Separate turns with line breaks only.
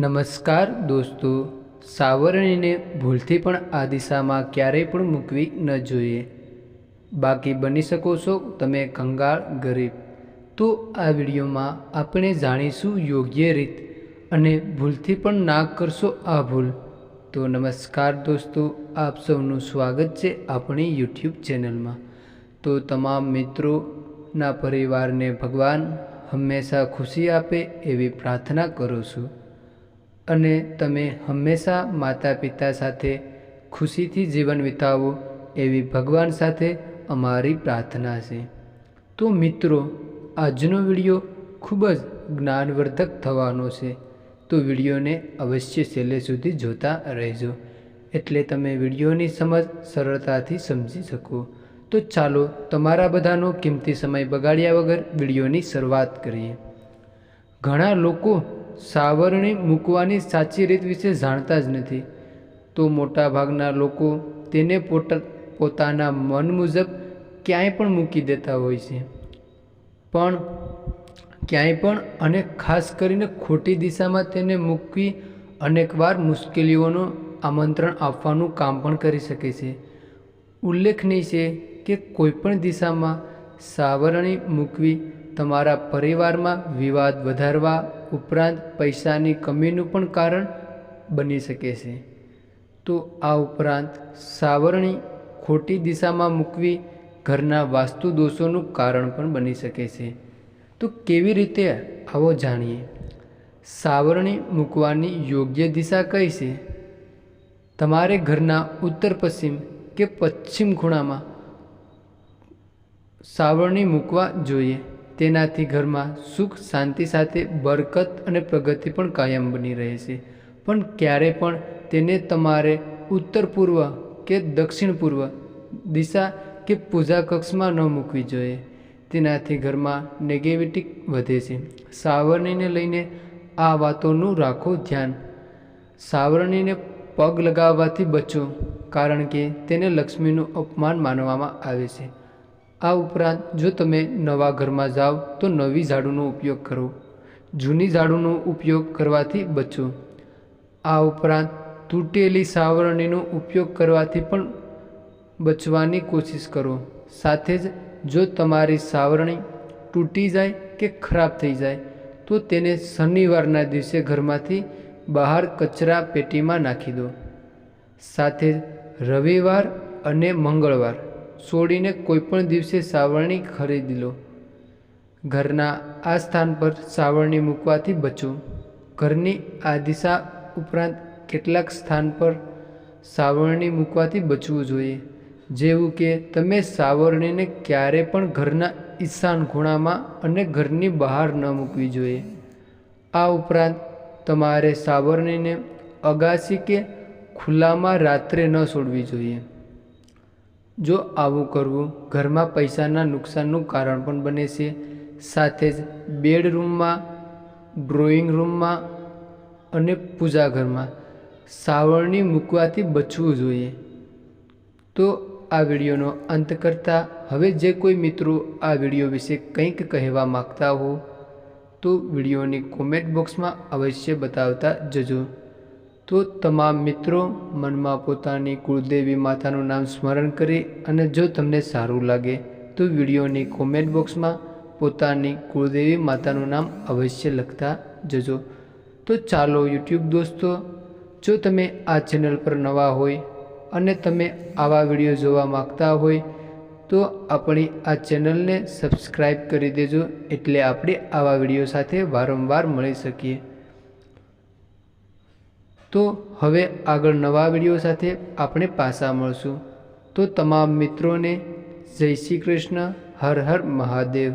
નમસ્કાર દોસ્તો, સાવરણીને ભૂલથી પણ આ દિશામાં ક્યારેય પણ મૂકવી ન જોઈએ. બાકી બની શકો છો તમે કંગાળ ગરીબ. તો આ વિડીયોમાં આપણે જાણીશું યોગ્ય રીત અને ભૂલથી પણ ના કરશો આ ભૂલ. તો નમસ્કાર દોસ્તો, આપ સૌનું સ્વાગત છે આપણી યુટ્યુબ ચેનલમાં. તો તમામ મિત્રોના પરિવારને ભગવાન હંમેશા ખુશી આપે એવી પ્રાર્થના કરું છું. અને તમે હંમેશા માતા પિતા સાથે ખુશીથી જીવન વિતાવો એવી ભગવાન સાથે અમારી પ્રાર્થના છે. તો મિત્રો, આજનો વીડિયો ખૂબ જ જ્ઞાનવર્ધક થવાનો છે. તો વિડીયોને અવશ્ય છેલ્લે સુધી જોતા રહેજો. એટલે તમે વિડીયોની સમજ સરળતાથી સમજી શકો. તો ચાલો તમારા બધાનો કિંમતી સમય બગાડ્યા વગર વિડીયોની શરૂઆત કરીએ. ઘણા લોકો સાવરણી મૂકવાની સાચી રીત વિશે જાણતા જ નથી. તો મોટાભાગના લોકો તેને પોતા પોતાના મન મુજબ ક્યાંય પણ મૂકી દેતા હોય છે. પણ ક્યાંય પણ અને ખાસ કરીને ખોટી દિશામાં તેને મૂકવી અનેકવાર મુશ્કેલીઓનું આમંત્રણ આપવાનું કામ પણ કરી શકે છે. ઉલ્લેખનીય છે કે કોઈપણ દિશામાં સાવરણી મૂકવી તમારા પરિવારમાં વિવાદ વધારવા ઉપરાંત પૈસાની કમીનું પણ કારણ બની શકે છે. તો આ ઉપરાંત સાવરણી ખોટી દિશામાં મૂકવી ઘરના વાસ્તુ દોષોનું કારણ પણ બની શકે છે. તો કેવી રીતે આવો જાણીએ? સાવરણી મૂકવાની યોગ્ય દિશા કઈ છે? તમારે ઘરના ઉત્તર પશ્ચિમ કે પશ્ચિમ ખૂણામાં સાવરણી મૂકવા જોઈએ. તેનાથી ઘરમાં સુખ, શાંતિ સાથે બરકત અને પ્રગતિ પણ કાયમ બની રહે છે. પણ ક્યારે પણ તેને તમારે ઉત્તર પૂર્વ કે દક્ષિણ પૂર્વ દિશા કે પૂજા કક્ષમાં ન મૂકવી જોઈએ. તેનાથી ઘરમાં નેગેટિવિટી વધે છે. સાવરણીને લઈને આ વાતોનું રાખો ધ્યાન. સાવરણીને પગ લગાવવાથી બચો, કારણ કે તેને લક્ષ્મીનું અપમાન માનવામાં આવે છે. આ ઉપરાંત જો તમે નવા ઘરમાં જાઓ, તો નવી ઝાડુનો ઉપયોગ કરો. જૂની ઝાડુનો ઉપયોગ કરવાથી બચો. આ ઉપરાંત તૂટેલી સાવરણીનો ઉપયોગ કરવાથી પણ બચવાની કોશિશ કરો. સાથે જ જો તમારી સાવરણી તૂટી જાય કે ખરાબ થઈ જાય, તો તેને શનિવારના દિવસે ઘરમાંથી બહાર કચરા પેટીમાં નાખી દો. સાથે રવિવાર અને મંગળવાર છોડીને કોઈપણ દિવસે સાવરણી ખરીદી લો. ઘરના આ સ્થાન પર સાવરણી મૂકવાથી બચો. ઘરની આ દિશા ઉપરાંત કેટલાક સ્થાન પર સાવરણી મૂકવાથી બચવું જોઈએ. જેવું કે તમે સાવરણીને ક્યારે પણ ઘરના ઈશાન ખૂણામાં અને ઘરની બહાર ન મૂકવી જોઈએ. આ ઉપરાંત તમારે સાવરણીને અગાસી કે ખુલ્લામાં રાત્રે ન છોડવી જોઈએ. જો આવું કરવું ઘરમાં પૈસાના નુકસાનનું કારણ પણ બને છે. સાથે જ બેડરૂમમાં, ડ્રોઈંગ રૂમમાં અને પૂજા ઘરમાં સાવરણી મૂકવાથી બચવું જોઈએ. તો આ વિડીયોનો અંત કરતાં હવે જે કોઈ મિત્રો આ વીડિયો વિશે કંઈક કહેવા માગતા હો, તો વિડીયોની કોમેન્ટ બોક્સમાં અવશ્ય બતાવતા જજો. તો તમામ મિત્રો મનમાં પોતાની કુળદેવી માતાનું નામ સ્મરણ કરી અને જો તમને સારું લાગે તો વિડીયોની કોમેન્ટ બોક્સમાં પોતાની કુળદેવી માતાનું નામ અવશ્ય લખતા જજો. તો ચાલો યુટ્યુબ દોસ્તો, જો તમે આ ચેનલ પર નવા હોય અને તમે આવા વીડિયો જોવા માગતા હોય તો આપણી આ ચેનલને સબસ્ક્રાઈબ કરી દેજો એટલે આપણે આવા વીડિયો સાથે વારંવાર મળી શકીએ. તો હવે આગળ નવા વીડિયો સાથે આપણે પાછા મળશું. તો તમામ મિત્રોને જય શ્રી કૃષ્ણ, હર હર મહાદેવ.